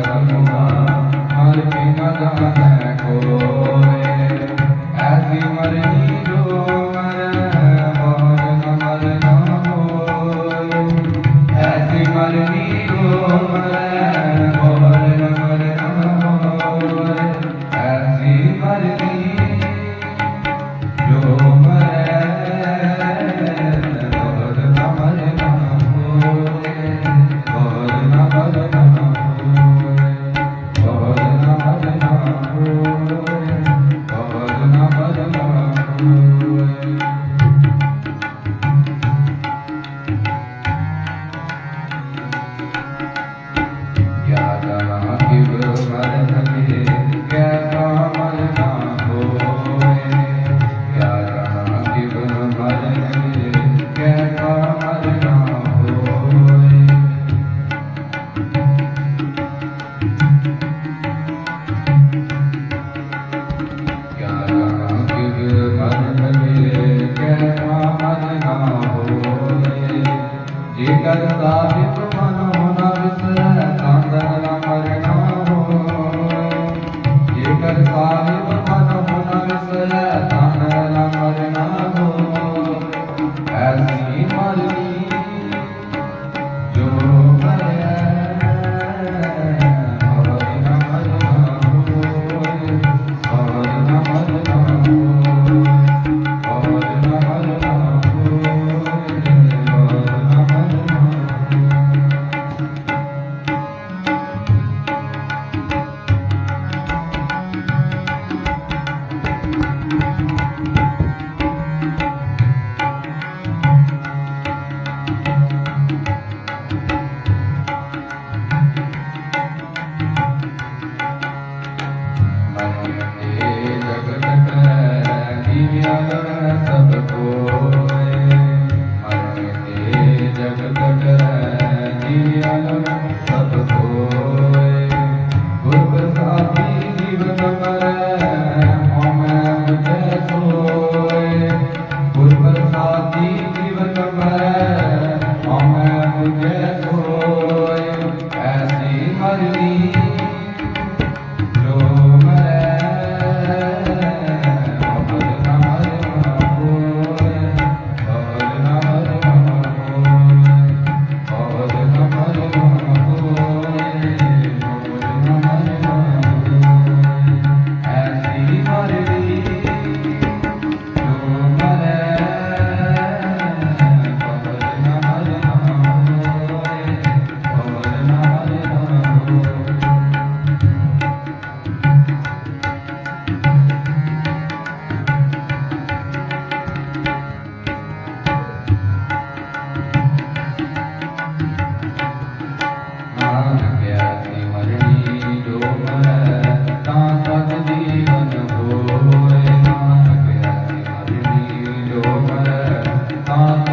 Thank you. ਸਾਹਿਬ ਜਗਤ ਰਹਿ ਜੀ ਆਲਮ ਸਭ ਕੋਏ ਗੁਰਪ੍ਰਸਾਦ